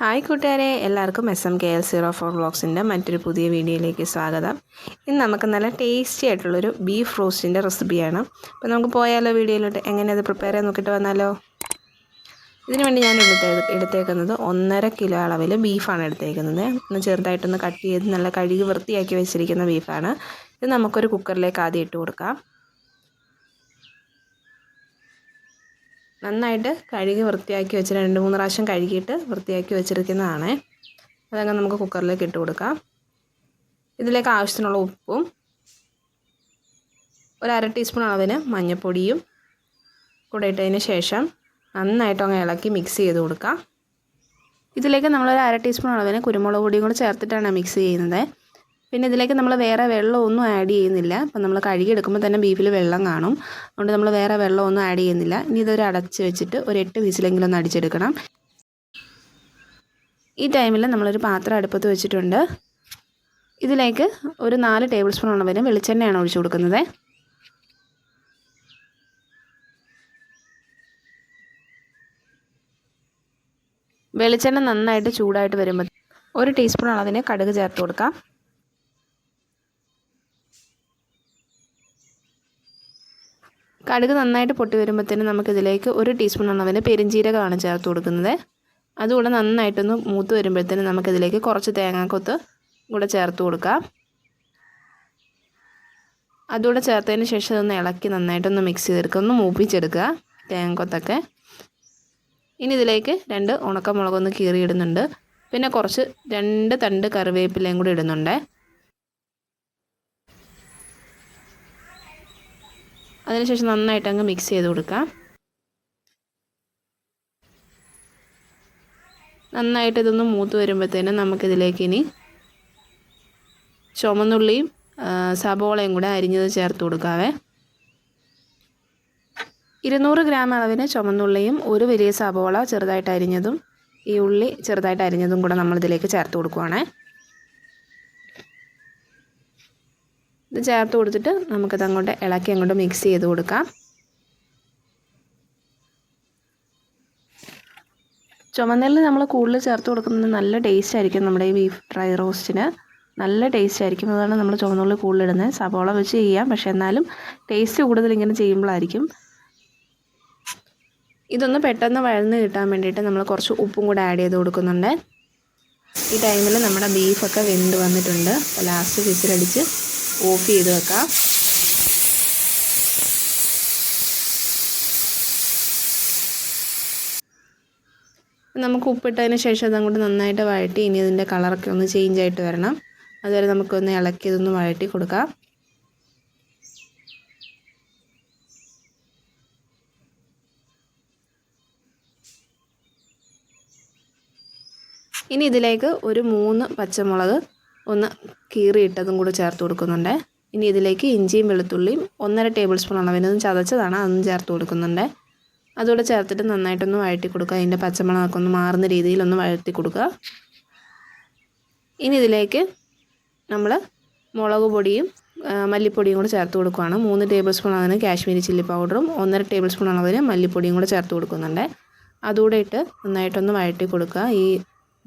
Hi കൂട്ടുകാരെ എല്ലാവർക്കും S M K L zero four വ്ളോഗ്സിന്റെ മറ്റൊരു പുതിയ വീഡിയോയിലേക്ക് സ്വാഗതം. ഇന്ന് നമുക്ക് നല്ല ടേസ്റ്റി ആയിട്ടുള്ളൊരു ബീഫ് റോസ്റ്റിന്റെ റെസിപ്പിയാണ് അപ്പോൾ നമുക്ക് പോയാലോ വീഡിയോയിലോട്ട്? എങ്ങനെ അത് പ്രിപ്പയർ ചെയ്യാൻ നോക്കിയിട്ട് വന്നാലോ? ഇതിനു വേണ്ടി ഞാൻ എടുത്തേ എടുത്തേക്കുന്നത് ഒന്നര കിലോ അളവിൽ ബീഫാണ് എടുത്തേക്കുന്നത്. ഒന്ന് ചെറുതായിട്ടൊന്ന് കട്ട് ചെയ്ത് നല്ല കഴുകി വൃത്തിയാക്കി വെച്ചിരിക്കുന്ന ബീഫാണ് ഇത് നമുക്കൊരു കുക്കറിലേക്ക് ആദ്യം ഇട്ട് കൊടുക്കാം. നന്നായിട്ട് കഴുകി വൃത്തിയാക്കി വെച്ച് രണ്ട് മൂന്ന് പ്രാവശ്യം കഴുകിയിട്ട് വൃത്തിയാക്കി വെച്ചിരിക്കുന്നതാണ്. അതങ്ങ് നമുക്ക് കുക്കറിലേക്ക് ഇട്ട് കൊടുക്കാം. ഇതിലേക്ക് ആവശ്യത്തിനുള്ള ഉപ്പും ഒരു അര ടീസ്പൂൺ അളവിന് മഞ്ഞൾപ്പൊടിയും കൂടെ ഇട്ടതിന് ശേഷം നന്നായിട്ട് അങ്ങ് ഇളക്കി മിക്സ് ചെയ്ത് കൊടുക്കാം. ഇതിലേക്ക് നമ്മളൊരു അര ടീസ്പൂൺ അളവിന് കുരുമുളക് പൊടിയും കൂടെ ചേർത്തിട്ടാണ് മിക്സ് ചെയ്യുന്നത്. പിന്നെ ഇതിലേക്ക് നമ്മൾ വേറെ വെള്ളമൊന്നും ആഡ് ചെയ്യുന്നില്ല. അപ്പം നമ്മൾ കഴുകിയെടുക്കുമ്പോൾ തന്നെ ബീഫിൽ വെള്ളം കാണും. അതുകൊണ്ട് നമ്മൾ വേറെ വെള്ളമൊന്നും ആഡ് ചെയ്യുന്നില്ല. ഇനി ഇതൊരു അടച്ച് വെച്ചിട്ട് ഒരു എട്ട് വിസിലെങ്കിലും ഒന്ന് അടിച്ചെടുക്കണം. ഈ ടൈമിൽ നമ്മളൊരു പാത്രം അടുപ്പത്ത് വെച്ചിട്ടുണ്ട്. ഇതിലേക്ക് ഒരു നാല് ടേബിൾ സ്പൂൺ ഉള്ളവരും വെളിച്ചെണ്ണയാണ് ഒഴിച്ചു കൊടുക്കുന്നത്. വെളിച്ചെണ്ണ നന്നായിട്ട് ചൂടായിട്ട് വരുമ്പോൾ ഒരു ടീസ്പൂൺ അളവിന് കടുക് ചേർത്ത് കൊടുക്കാം. കടുക് നന്നായിട്ട് പൊട്ടി വരുമ്പോഴത്തേനും നമുക്കിതിലേക്ക് ഒരു ടീസ്പൂൺ അളവിന് പെരിഞ്ചീരകമാണ് ചേർത്ത് കൊടുക്കുന്നത്. അതുകൂടെ നന്നായിട്ടൊന്ന് മൂത്ത് വരുമ്പോഴത്തേനും നമുക്കിതിലേക്ക് കുറച്ച് തേങ്ങാക്കൊത്ത് കൂടെ ചേർത്ത് കൊടുക്കാം. അതുകൂടെ ചേർത്തതിന് ശേഷം അതൊന്ന് ഇളക്കി നന്നായിട്ടൊന്ന് മിക്സ് ചെയ്തെടുക്കുക. ഒന്ന് മൂപ്പിച്ചെടുക്കുക തേങ്ങക്കൊത്തൊക്കെ. ഇനി ഇതിലേക്ക് രണ്ട് ഉണക്കമുളകൊന്ന് കീറിയിടുന്നുണ്ട്. പിന്നെ കുറച്ച് രണ്ട് തണ്ട് കറിവേപ്പിലയും കൂടി ഇടുന്നുണ്ട്. അതിനുശേഷം നന്നായിട്ട് അങ്ങ് മിക്സ് ചെയ്ത് കൊടുക്കാം. നന്നായിട്ട് ഇതൊന്ന് മൂത്ത് വരുമ്പോഴത്തേനും നമുക്കിതിലേക്ക് ഇനി ചുമന്നുള്ളിയും സബോളയും കൂടെ അരിഞ്ഞത് ചേർത്ത് കൊടുക്കാവേ. ഇരുന്നൂറ് ഗ്രാം അളവിന് ചുമന്നുള്ളിയും ഒരു വലിയ സബോള ചെറുതായിട്ട് അരിഞ്ഞതും ഈ ഉള്ളി ചെറുതായിട്ട് അരിഞ്ഞതും കൂടെ നമ്മളിതിലേക്ക് ചേർത്ത് കൊടുക്കുവാണേ. ഇത് ചേർത്ത് കൊടുത്തിട്ട് നമുക്കത് അങ്ങോട്ട് ഇളക്കി അങ്ങോട്ട് മിക്സ് ചെയ്ത് കൊടുക്കാം. ചുമന്നലിൽ നമ്മൾ കൂടുതൽ ചേർത്ത് കൊടുക്കുന്നത് നല്ല ടേസ്റ്റ് ആയിരിക്കും നമ്മുടെ ഈ ബീഫ് ഡ്രൈ റോസ്റ്റിന് നല്ല ടേസ്റ്റ് ആയിരിക്കും. അതാണ് നമ്മൾ ചുമന്നുള്ളിൽ കൂടുതൽ ഇടുന്നത്. സവോള വെച്ച് ചെയ്യാം. പക്ഷേ എന്നാലും ടേസ്റ്റ് കൂടുതൽ ഇങ്ങനെ ചെയ്യുമ്പോഴായിരിക്കും. ഇതൊന്ന് പെട്ടെന്ന് വഴന്ന് കിട്ടാൻ വേണ്ടിയിട്ട് നമ്മൾ കുറച്ച് ഉപ്പും കൂടെ ആഡ് ചെയ്ത് കൊടുക്കുന്നുണ്ട്. ഈ ടൈമിൽ നമ്മുടെ ബീഫൊക്കെ വെന്ത് വന്നിട്ടുണ്ട്. ലാസ്റ്റ് വിസിലടിച്ച് ഓഫ് ചെയ്ത് വെക്കാം. നമുക്ക് ഉപ്പിട്ടതിന് ശേഷം അതങ്ങോട്ട് നന്നായിട്ട് വഴറ്റി ഇനി ഇതിന്റെ കളറൊക്കെ ഒന്ന് ചേഞ്ച് ആയിട്ട് വരണം. അതുവരെ നമുക്കൊന്ന് ഇളക്കി ഇതൊന്ന് വഴറ്റി കൊടുക്കാം. ഇനി ഇതിലേക്ക് ഒരു മൂന്ന് പച്ചമുളക് ഒന്ന് കീറിയിട്ടതും കൂടി ചേർത്ത് കൊടുക്കുന്നുണ്ട്. ഇനി ഇതിലേക്ക് ഇഞ്ചിയും വെളുത്തുള്ളിയും ഒന്നര ടേബിൾ സ്പൂൺ അളവിനൊന്നും ചതച്ചതാണ് അതൊന്നും ചേർത്ത് കൊടുക്കുന്നുണ്ട്. അതുകൂടെ ചേർത്തിട്ട് നന്നായിട്ടൊന്ന് വഴറ്റി കൊടുക്കുക. അതിന്റെ പച്ചമുളകൊക്കെ ഒന്ന് മാറുന്ന രീതിയിലൊന്ന് വഴറ്റി കൊടുക്കുക. ഇനി ഇതിലേക്ക് നമ്മൾ മുളക് പൊടിയും മല്ലിപ്പൊടിയും കൂടെ ചേർത്ത് കൊടുക്കുകയാണ് മൂന്ന് ടേബിൾ സ്പൂൺ അളവിന് കാശ്മീരി ചില്ലി പൗഡറും ഒന്നര ടേബിൾ സ്പൂൺ അളവിന് മല്ലിപ്പൊടിയും കൂടെ ചേർത്ത് കൊടുക്കുന്നുണ്ട്. അതുകൂടെ ഇട്ട് നന്നായിട്ടൊന്ന് വഴറ്റി കൊടുക്കുക. ഈ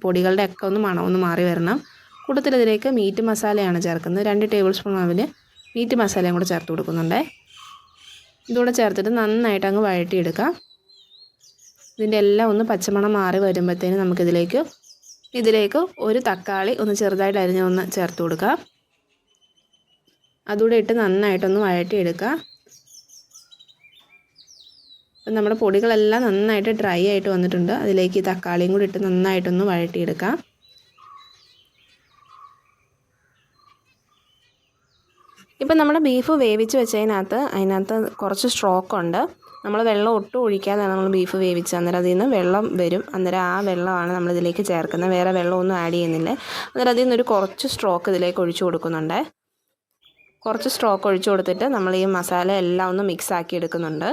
പൊടികളുടെ ഒക്കെ ഒന്ന് മണമൊന്ന് മാറി വരണം. കൂട്ടത്തിലതിലേക്ക് മീറ്റ് മസാലയാണ് ചേർക്കുന്നത്. രണ്ട് ടേബിൾ സ്പൂൺ അളവിൽ മീറ്റ് മസാലയും കൂടെ ചേർത്ത് കൊടുക്കുന്നുണ്ട്. ഇതുകൂടെ ചേർത്തിട്ട് നന്നായിട്ട് അങ്ങ് വഴട്ടിയെടുക്കാം ഇതിന്റെ എല്ലാം ഒന്ന് പച്ചമണം മാറി വരുമ്പോഴത്തേന് നമുക്കിതിലേക്ക് ഇതിലേക്ക് ഒരു തക്കാളി ഒന്ന് ചെറുതായിട്ട് അരിഞ്ഞ ഒന്ന് ചേർത്ത് കൊടുക്കാം. അതുകൂടെ ഇട്ട് നന്നായിട്ടൊന്ന് വഴട്ടിയെടുക്കുക അപ്പം നമ്മുടെ പൊടികളെല്ലാം നന്നായിട്ട് ഡ്രൈ ആയിട്ട് വന്നിട്ടുണ്ട്. അതിലേക്ക് ഈ തക്കാളിയും കൂടി ഇട്ട് നന്നായിട്ടൊന്ന് വഴറ്റിയെടുക്കാം. ഇപ്പം നമ്മുടെ ബീഫ് വേവിച്ച് വെച്ചതിനകത്ത് അതിനകത്ത് കുറച്ച് സ്ട്രോക്കുണ്ട് നമ്മൾ വെള്ളം ഒട്ടും ഒഴിക്കാതെ നമ്മൾ ബീഫ് വേവിച്ച് അന്നേരം അതിൽ നിന്ന് വെള്ളം വരും. അന്നേരം ആ വെള്ളമാണ് നമ്മൾ ഇതിലേക്ക് ചേർക്കുന്നത്. വേറെ വെള്ളമൊന്നും ആഡ് ചെയ്യുന്നില്ല. അന്നേരം അതിൽ നിന്നൊരു കുറച്ച് സ്ട്രോക്ക് ഇതിലേക്ക് ഒഴിച്ചു കൊടുക്കുന്നുണ്ട്. കുറച്ച് സ്ട്രോക്ക് ഒഴിച്ചു കൊടുത്തിട്ട് നമ്മൾ ഈ മസാല എല്ലാം ഒന്ന് മിക്സ് ആക്കി എടുക്കുന്നുണ്ട്.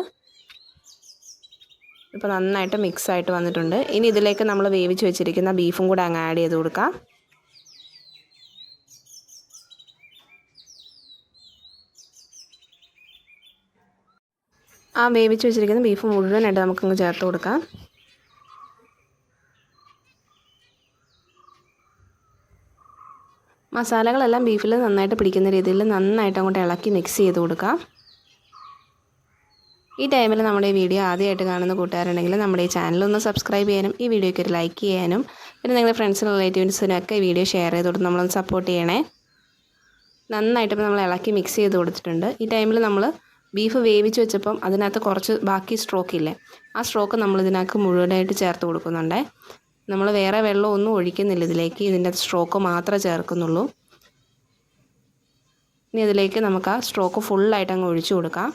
ഇപ്പോൾ നന്നായിട്ട് മിക്സ് ആയിട്ട് വന്നിട്ടുണ്ട്. ഇനി ഇതിലേക്ക് നമ്മൾ വേവിച്ച് വെച്ചിരിക്കുന്ന ബീഫും കൂടെ അങ്ങ് ആഡ് ചെയ്ത് കൊടുക്കാം. ആ വേവിച്ച് വെച്ചിരിക്കുന്ന ബീഫ് മുഴുവനായിട്ട് നമുക്കങ്ങ് ചേർത്ത് കൊടുക്കാം. മസാലകളെല്ലാം ബീഫിൽ നന്നായിട്ട് പിടിക്കുന്ന രീതിയിൽ നന്നായിട്ട് അങ്ങോട്ട് ഇളക്കി മിക്സ് ചെയ്ത് കൊടുക്കാം. ഈ ടൈമിൽ നമ്മുടെ ഈ വീഡിയോ ആദ്യമായിട്ട് കാണുന്ന കൂട്ടുകാരുണ്ടെങ്കിൽ നമ്മുടെ ഈ ചാനൽ ഒന്ന് സബ്സ്ക്രൈബ് ചെയ്യാനും ഈ വീഡിയോയ്ക്ക് ഒരു ലൈക്ക് ചെയ്യാനും പിന്നെ നിങ്ങളുടെ ഫ്രണ്ട്സിനും റിലേറ്റീവ്സിനൊക്കെ ഈ വീഡിയോ ഷെയർ ചെയ്ത് കൊടുത്ത് നമ്മളൊന്ന് സപ്പോർട്ട് ചെയ്യണേ. നന്നായിട്ട് ഇപ്പോൾ നമ്മൾ ഇളക്കി മിക്സ് ചെയ്ത് കൊടുത്തിട്ടുണ്ട്. ഈ ടൈമിൽ നമ്മൾ ബീഫ് വേവിച്ച് വെച്ചപ്പം അതിനകത്ത് കുറച്ച് ബാക്കി സ്ട്രോക്ക് ഇല്ലേ? ആ സ്ട്രോക്ക് നമ്മൾ ഇതിനകത്ത് മുഴുവനായിട്ട് ചേർത്ത് കൊടുക്കുന്നുണ്ട്. നമ്മൾ വേറെ വെള്ളം ഒന്നും ഒഴിക്കുന്നില്ല ഇതിലേക്ക്. ഇതിന്റെ സ്ട്രോക്ക് മാത്രമേ ചേർക്കുന്നുള്ളൂ. ഇനി ഇതിലേക്ക് നമുക്ക് ആ സ്ട്രോക്ക് ഫുള്ളായിട്ട് അങ്ങ് ഒഴിച്ചു കൊടുക്കാം.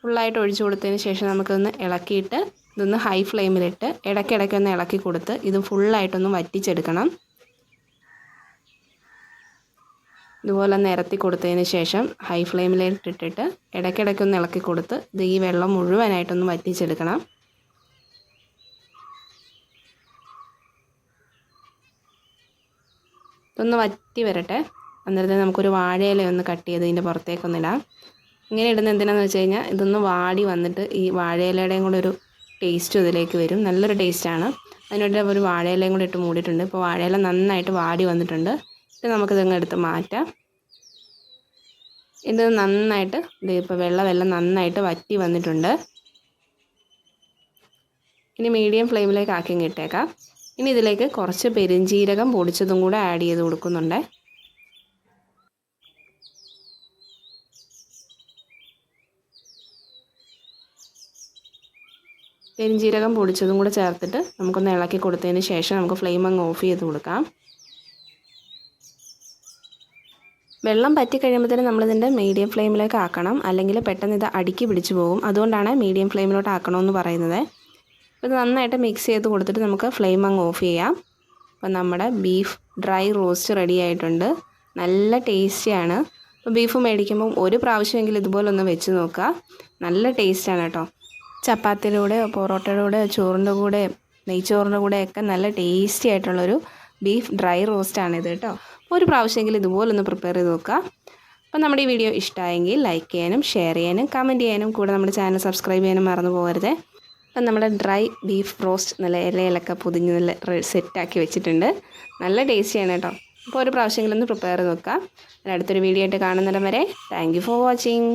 ഫുള്ളായിട്ട് ഒഴിച്ചു കൊടുത്തതിന് ശേഷം നമുക്കൊന്ന് ഇളക്കിയിട്ട് ഇതൊന്ന് ഹൈ ഫ്ലെയിമിലിട്ട് ഇടയ്ക്കിടയ്ക്ക് ഒന്ന് ഇളക്കി കൊടുത്ത് ഇത് ഫുള്ളായിട്ടൊന്ന് വറ്റിച്ചെടുക്കണം. ഇതുപോലെ നിരത്തി കൊടുത്തതിന് ശേഷം ഹൈ ഫ്ലെയിമിലേക്കിട്ടിട്ട് ഇടയ്ക്കിടയ്ക്ക് ഒന്ന് ഇളക്കി കൊടുത്ത് ഇത് ഈ വെള്ളം മുഴുവനായിട്ടൊന്ന് വറ്റിച്ചെടുക്കണം. ഇതൊന്ന് വറ്റി വരട്ടെ. അന്നേരത്തെ നമുക്കൊരു വാഴയില ഒന്ന് കട്ട് ചെയ്ത് ഇതിന്റെ പുറത്തേക്കൊന്നിടാം ഇങ്ങനെ ഇടുന്ന എന്തിനാന്ന് വെച്ച് കഴിഞ്ഞാൽ ഇതൊന്ന് വാടി വന്നിട്ട് ഈ വാഴയിലയുടെയും കൂടെ ഒരു ടേസ്റ്റ് ഇതിലേക്ക് വരും. നല്ലൊരു ടേസ്റ്റാണ് അതിനുവേണ്ടി ഒരു വാഴയിലയും കൂടെ ഇട്ട് മൂടിയിട്ടുണ്ട്. ഇപ്പോൾ വാഴയില നന്നായിട്ട് വാടി വന്നിട്ടുണ്ട്. ഇത് നമുക്കിതങ്ങ് എടുത്ത് മാറ്റാം. ഇത് നന്നായിട്ട് ഇത് ഇപ്പോൾ വെള്ളമെല്ലാം നന്നായിട്ട് വറ്റി വന്നിട്ടുണ്ട്. ഇനി മീഡിയം ഫ്ലെയിമിലേക്ക് ആക്കി ഇട്ടേക്കാം. ഇനി ഇതിലേക്ക് കുറച്ച് പെരിഞ്ജീരകം പൊടിച്ചതും കൂടെ ആഡ് ചെയ്ത് കൊടുക്കുന്നുണ്ട്. പെരിഞ്ജീരകം പൊടിച്ചതും കൂടെ ചേർത്തിട്ട് നമുക്കൊന്ന് ഇളക്കി കൊടുത്തതിന് ശേഷം നമുക്ക് ഫ്ലെയിം അങ്ങ് ഓഫ് ചെയ്ത് കൊടുക്കാം. വെള്ളം പറ്റി കഴിയുമ്പോൾ തന്നെ നമ്മളിതിന്റെ മീഡിയം ഫ്ലെയിമിലേക്ക് ആക്കണം. അല്ലെങ്കിൽ പെട്ടെന്ന് ഇത് അടുക്കി പിടിച്ചു പോകും. അതുകൊണ്ടാണ് മീഡിയം ഫ്ലെയിമിലോട്ട് ആക്കണമെന്ന് പറയുന്നത്. ഇത് നന്നായിട്ട് മിക്സ് ചെയ്ത് കൊടുത്തിട്ട് നമുക്ക് ഫ്ലെയിം അങ്ങ് ഓഫ് ചെയ്യാം. അപ്പോൾ നമ്മുടെ ബീഫ് ഡ്രൈ റോസ്റ്റ് റെഡി ആയിട്ടുണ്ട്. നല്ല ടേസ്റ്റിയാണ് അപ്പോൾ ബീഫ് മേടിക്കുമ്പം ഒരു പ്രാവശ്യമെങ്കിലും ഇതുപോലെ ഒന്ന് വെച്ച് നോക്കുക. നല്ല ടേസ്റ്റാണ് കേട്ടോ. ചപ്പാത്തിയുടെ കൂടെ പൊറോട്ടയുടെ കൂടെ ചോറിന്റെ കൂടെ നെയ്ച്ചോറിന്റെ കൂടെയൊക്കെ നല്ല ടേസ്റ്റി ആയിട്ടുള്ളൊരു ബീഫ് ഡ്രൈ റോസ്റ്റാണിത് കേട്ടോ. ഒരു പ്രാവശ്യമെങ്കിലും ഇതുപോലൊന്ന് പ്രിപ്പയർ ചെയ്ത് നോക്കുക. അപ്പോൾ നമ്മുടെ ഈ വീഡിയോ ഇഷ്ടമായെങ്കിൽ ലൈക്ക് ചെയ്യാനും ഷെയർ ചെയ്യാനും കമന്റ് ചെയ്യാനും കൂടെ നമ്മുടെ ചാനൽ സബ്സ്ക്രൈബ് ചെയ്യാനും മറന്നു പോകരുത്. അപ്പം നമ്മുടെ ഡ്രൈ ബീഫ് റോസ്റ്റ് നല്ല ഇലയിലൊക്കെ പൊതിഞ്ഞ് നല്ല സെറ്റാക്കി വെച്ചിട്ടുണ്ട്. നല്ല ടേസ്റ്റിയാണ് കേട്ടോ. അപ്പോൾ ഒരു പ്രാവശ്യമെങ്കിലും ഒന്ന് പ്രിപ്പയർ ചെയ്ത് നോക്കുക. അടുത്തൊരു വീഡിയോ ആയിട്ട് കാണുന്നിടം വരെ താങ്ക് ഫോർ വാച്ചിങ്